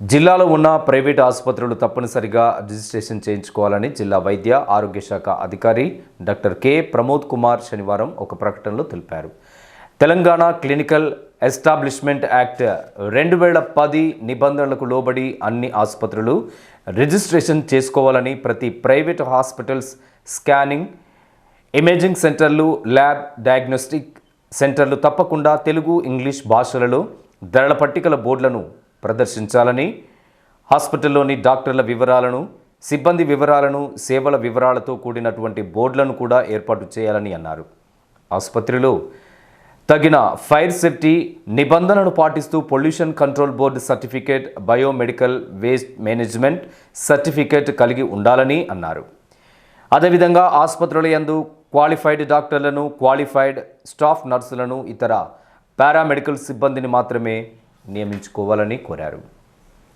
జిల్లాలో ఉన్న ప్రైవేట్ ఆసుపత్రులు తప్పనిసరిగా రిజిస్ట్రేషన్ చేయించుకోవాలని జిల్లా వైద్య ఆరోగ్య శాఖ అధికారి డాక్టర్ కె ప్రమోద్ కుమార్ శనివారం ఒక ప్రకటనలో తెలిపారు. తెలంగాణ క్లినికల్ ఎస్టాబ్లిష్మెంట్ యాక్ట్ రెండు వేల పది నిబంధనలకు లోబడి అన్ని ఆసుపత్రులు రిజిస్ట్రేషన్ చేసుకోవాలని ప్రతి ప్రైవేట్ హాస్పిటల్స్ స్కానింగ్ ఇమేజింగ్ సెంటర్లు ల్యాబ్ డయాగ్నోస్టిక్ సెంటర్లు తప్పకుండా తెలుగు ఇంగ్లీష్ భాషలలో ధరల పట్టికల బోర్డులను ప్రదర్శించాలని హాస్పిటల్లోని డాక్టర్ల వివరాలను సిబ్బంది వివరాలను సేవల వివరాలతో కూడినటువంటి బోర్డులను కూడా ఏర్పాటు చేయాలని అన్నారు. ఆసుపత్రిలో తగిన ఫైర్ సేఫ్టీ నిబంధనలు పాటిస్తూ pollution control board certificate biomedical waste management certificate కలిగి ఉండాలని అన్నారు. అదేవిధంగా ఆసుపత్రుల యందు క్వాలిఫైడ్ డాక్టర్లను క్వాలిఫైడ్ స్టాఫ్ నర్సులను ఇతర పారామెడికల్ సిబ్బందిని మాత్రమే నియమించుకోవాలని కోరారు.